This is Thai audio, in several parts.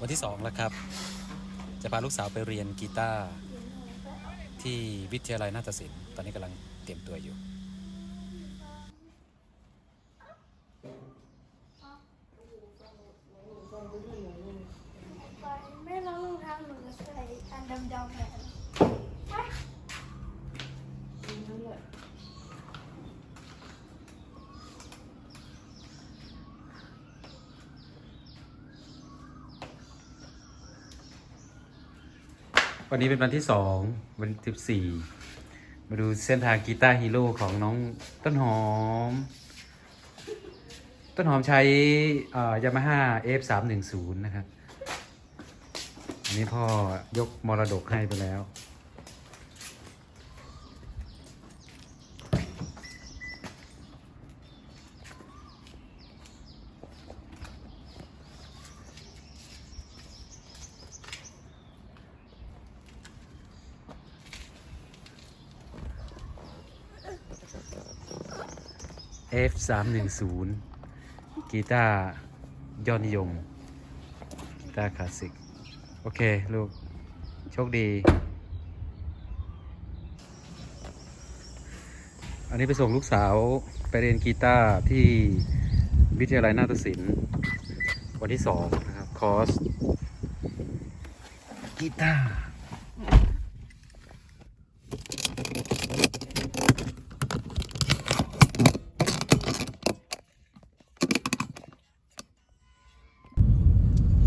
วันที่สองแล้วครับ จะพาลูกสาวไปเรียนกีตาร์ที่วิทยาลัยนาฏศิลป์ ตอนนี้กำลังเตรียมตัวอยู่ ไม่น้องรองเท้าหนูใส่อันดำๆแหล วันนี้เป็นวันที่สองวันที่สี่มาดูเส้นทางกีตาร์ฮีโร่ของน้องต้นหอม ต้นหอมใช้ยามาฮ่า F 3 1 0นะครับ อันนี้พ่อยกมรดกให้ไปแล้ว F 3 1 0 กีตาร์ยอดนิยม กีตาร์คลาสสิก โอเค ลูก โชคดี อันนี้ไปส่งลูกสาว ไปเรียนกีตาร์ที่วิทยาลัยนาฏศิลป์วันที่สองนะครับ คอร์สกีตาร์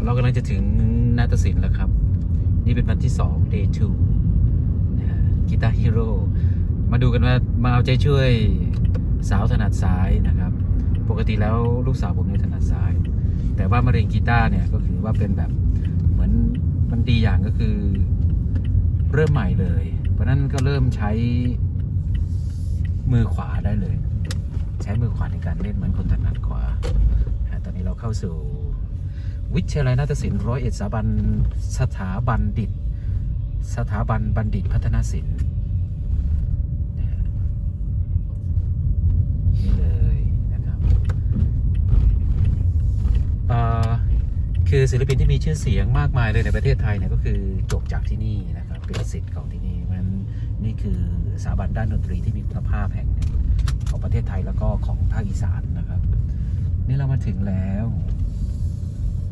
เรากำลังจะถึงนาฏศิลป์แล้วครับ นี่เป็นวันที่สอง day two นะกีตาร์ฮีโร่มาดูกันว่ามาเอาใจช่วยสาวถนัดซ้ายนะครับ ปกติแล้วลูกสาวผมเนี่ยถนัดซ้าย แต่ว่ามาเรียนกีตาร์เนี่ยก็คือว่าเป็นแบบเหมือนมันดีอย่างก็คือเริ่มใหม่เลย เพราะนั้นก็เริ่มใช้มือขวาได้เลย ใช้มือขวาในการเล่นเหมือนคนถนัดขวา ตอนนี้เราเข้าสู่ วิทยาลัยนาฏศิลป์ร้อยเอ็ดสถาบันสถาบันดิต สถาบันบัณฑิตพัฒนาศิลป์นะฮะนี่เลยนะครับคือศิลปินที่มีชื่อเสียงมากมายเลยในประเทศไทยเนี่ยก็คือจบจากที่นี่นะครับเป็นสิทธิ์ของที่นี่เพราะฉะนั้นนี่คือสถาบันด้านดนตรีที่มีคุณภาพแห่งหนึ่งของประเทศไทยแล้วก็ของภาคอีสานนะครับ นี่เรามาถึงแล้ว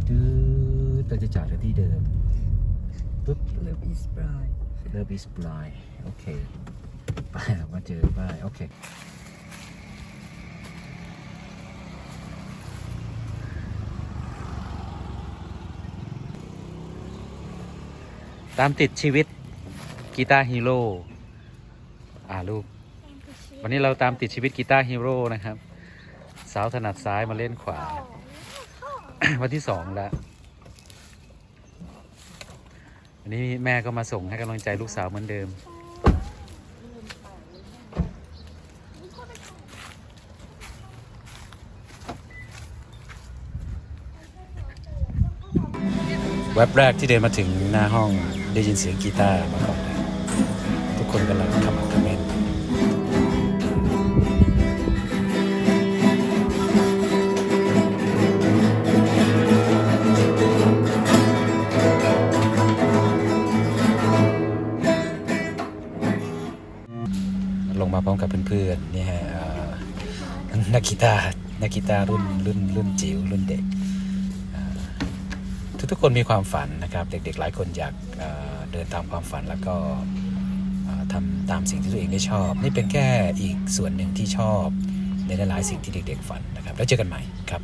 ดื้อเราจะจอดกันที่เดิมปุ๊บ Love is blind เลิฟอิสบลายโอเคไปมาเจอไปโอเคตามติดชีวิตกีตาร์ฮีโร่อ่าลูก วันนี้เราตามติดชีวิตกีตาร์ฮีโร่นะครับ สาวถนัดซ้ายมาเล่นขวา วันที่สองแล้วอันนี้แม่ก็มาส่งให้กำลังใจลูกสาวเหมือนเดิม แว็บแรกที่เดินมาถึงหน้าห้องได้ยินเสียงกีตาร์มาก่อนเลยทุกคนกำลัง งมาพร้อมกับเพื่อนๆนี่ฮะนักกีตาร์นักกีตาร์รุ่นรุ่นรุ่นจิ๋วรุ่นเด็กทุกๆคนมีความฝันนะครับ เด็กๆหลายคนอยากเเดินตามความฝันแล้วก็ทำตามสิ่งที่ตัวเองได้ชอบ นี่เป็นแค่อีกส่วนหนึ่งที่ชอบในหลายๆสิ่งที่เด็กๆฝันนะครับ แล้วเจอกันใหม่ครับ